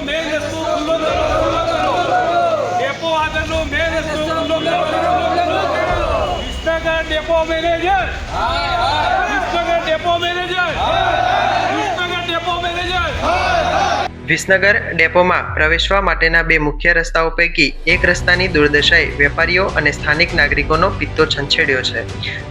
આગળનો મેઇન રસ્તો ખુલ્લો કરો ડેપો આગળનો મેઇન રસ્તો ખુલ્લો કરો વિસનગર ડેપો મેનેજર. વિસનગર વિસનગર ડેપોમાં પ્રવેશવા માટેના બે મુખ્ય રસ્તાઓ પૈકી એક રસ્તાની દુર્દશાએ વેપારીઓ અને સ્થાનિક નાગરિકોનો પિત્તો છંછેડ્યો છે.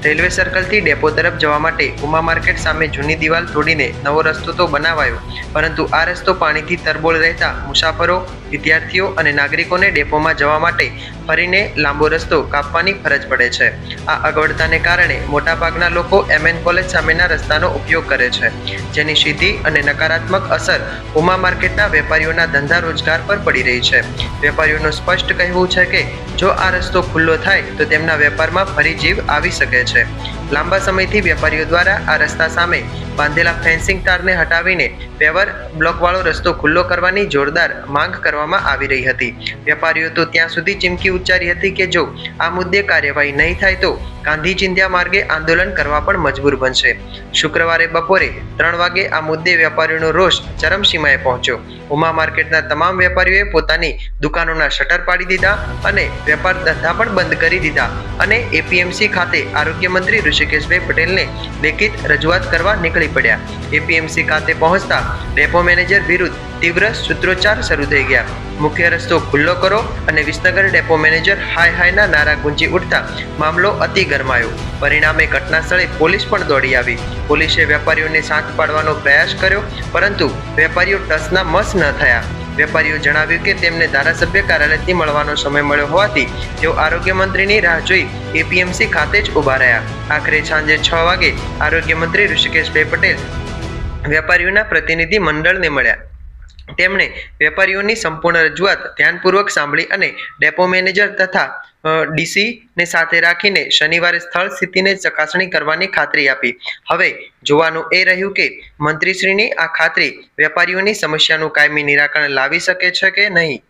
રેલવે સર્કલથી ડેપો તરફ જવા માટે ઉમા માર્કેટ સામે જૂની દિવાલ તોડીને નવો રસ્તો તો બનાવાયો, પરંતુ આ રસ્તો પાણીથી તરબોળ રહેતા મુસાફરો, વિદ્યાર્થીઓ અને નાગરિકોને ડેપોમાં જવા માટે ફરીને લાંબો રસ્તો કાપવાની ફરજ પડે છે. આ અગવડતાને કારણે મોટાભાગના લોકો એમએન કોલેજ સામેના રસ્તાનો ઉપયોગ કરે છે, જેની સીધી અને નકારાત્મક અસર ઉમા માર્કેટના વેપારીઓના ધંધા રોજગાર પર પડી રહી છે. વેપારીઓનું સ્પષ્ટ કહેવું છે કે, જો આ રસ્તો ખુલ્લો થાય, તો તેમના વેપારમાં ફરી જીવ આવી શકે છે. લાંબા સમયથી વેપારીઓ દ્વારા આ રસ્તા સામે બાંધેલા ફેન્સિંગ તારને હટાવીને પેવર બ્લોકવાળો રસ્તો ખુલ્લો કરવાની જોરદાર માંગ કરવામાં આવી રહી હતી. વેપારીઓ તો ત્યાં સુધી ચીમકી ઉચ્ચારી હતી કે જો આ મુદ્દે કાર્યવાહી નહીં થાય તો ગાંધી ચિંધ્યા માર્ગે આંદોલન કરવા પણ મજબૂર બનશે. શુક્રવારે બપોરે ત્રણ વાગે આ મુદ્દે વેપારીઓનો રોષ ચરમસીમાએ પહોંચ્યો. ઉમા માર્કેટના તમામ વેપારીઓએ પોતાની દુકાનોના શટર પાડી દીધા અને વેપાર ધંધા પણ બંધ કરી દીધા અને એપીએમસી ખાતે આરોગ્ય મંત્રી ઋષિકેશભાઈ પટેલને લેખિત રજૂઆત કરવા નીકળી પડ્યા. એપીએમસી ખાતે પહોંચતા ડેપો મેનેજર વિરુદ્ધ તીવ્ર સૂત્રોચ્ચાર શરૂ થઈ ગયા. મુખ્ય રસ્તો ખુલ્લો કરો અને વિસનગર ડેપો મેનેજર હાય હાયના નારા ગુંજી ઉઠતા મામલો અતિ ગરમાયો. પરિણામે ઘટના સ્થળે પોલીસ પણ દોડી આવી. પોલીસે વેપારીઓને શાંત પાડવાનો પ્રયાસ કર્યો, પરંતુ વેપારીઓ ટસના મસ ન થયા. વેપારીઓ જણાવ્યું કે તેમને ધારાસભ્ય કાર્યાલયથી મળવાનો સમય મળ્યો હોવાથી તેઓ આરોગ્ય મંત્રીની રાહ જોઈ એપીએમસી ખાતે જ ઊભા રહ્યા. આખરે સાંજે છ વાગે આરોગ્ય મંત્રી ઋષિકેશભાઈ પટેલ વેપારીઓના પ્રતિનિધિ મંડળને મળ્યા. તેમણે વેપારીઓની સંપૂર્ણ રજૂઆત ધ્યાનપૂર્વક સાંભળી અને ડેપો મેનેજર તથા ડીસીને સાથે રાખીને શનિવારે સ્થળ સ્થિતિને ચકાસણી કરવાની ખાતરી આપી. હવે જોવાનું એ રહ્યું કે મંત્રીશ્રીની આ ખાતરી વેપારીઓની સમસ્યાનું કાયમી નિરાકરણ લાવી શકે છે કે નહીં?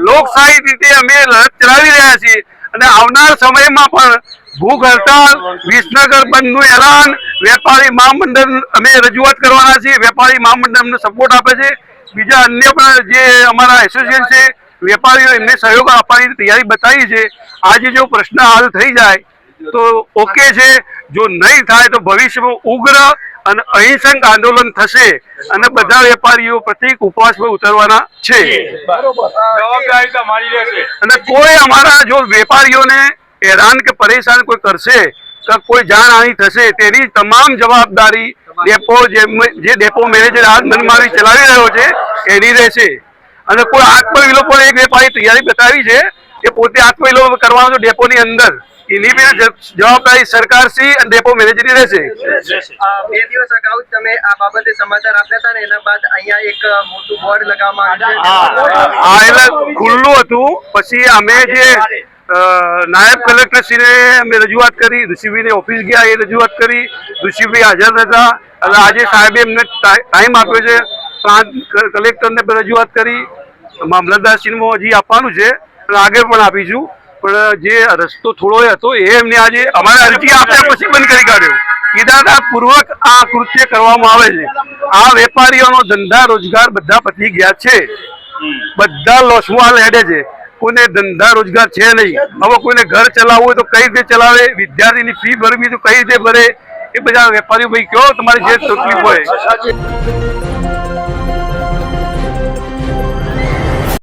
લોકશાહી રીતે અમે લડત ચલાવી રહ્યા છીએ અને આવનાર સમયમાં પણ ભૂખ હડતાલ, વિસનગર બંધનું એલાન, વેપારી મહામંડળ અમે રજૂઆત કરવાના છીએ, વેપારી મહામંડળ અમને સપોર્ટ આપે છે. બીજા અન્ય પણ જે અમારા એસોસિએશન છે વેપારીઓ એમને સહયોગ આપવાની તૈયારી બતાવી છે. આજે જો પ્રશ્ન હલ થઈ જાય તો ઓકે છે. જો નહીં થાય તો ભવિષ્યમાં ઉગ્ર અને અહિંસક આંદોલન થશે અને બધા વેપારીઓ પ્રતિક ઉપવાસ પર ઉતરવાના છે. અને કોઈ અમારા જો વેપારીઓને હેરાન કે પરેશાન કોઈ કરશે કે કોઈ જાનહાનિ થશે તેની તમામ જવાબદારી ડેપો જે જે ડેપો મેનેજર હાથ મનમારી ચલાવી રહ્યો છે એની રહેશે અને કોઈ આત્મવિલોપન પણ એક વેપારી તૈયારી બતાવી છે કે પોતે આત્મવિલોપન કરવાનો છે ડેપોની અંદર. એની બી જવાબદારી સરકાર શ્રી અને ડેપો મેનેજરની રહેશે. બે દિવસ અગાઉ તમે આ બાબતે સમાચાર આપ્યા હતા ને એના બાદ અહીંયા એક મોટું બોર્ડ લગાવવામાં આવ્યું છે. આ એટલે ખુલ્લું હતું. પછી અમે જે નાયબ કલેક્ટર શ્રીને અમે રજૂઆત કરી ઋષિભાઈને ઓફિસ ગયા એ રજૂઆત કરી. ઋષિભાઈ હાજર હતા અને આજે સાહેબે એમને ટાઈમ આપ્યો છે. પ્રાંત કલેક્ટરને રજૂઆત કરી. મામલતદારશ્રીમાં હજી આપવાનું છે. આગળ પણ આપીશું. પણ જે રસ્તો થોડો હતો, એ એમને આજે અમારે અરજી આપ્યા પછી બંધ કરી કાઢ્યો. ઇરાદાપૂર્વક આ કૃત્ય કરવામાં આવે છે. આ વેપારીઓનો ધંધા, રોજગાર બધા પતી ગયા છે. બધા લોસમાં હેડે છે. કોઈને ધંધા, રોજગાર છે નહીં. હવે કોઈને ઘર ચલાવવું હોય તો કઈ રીતે ચલાવે? વિદ્યાર્થીની ફી ભરવી તો કઈ રીતે ભરે? એ બધા વેપારીઓ ભાઈ કયો તમારી જે તકલીફ હોય.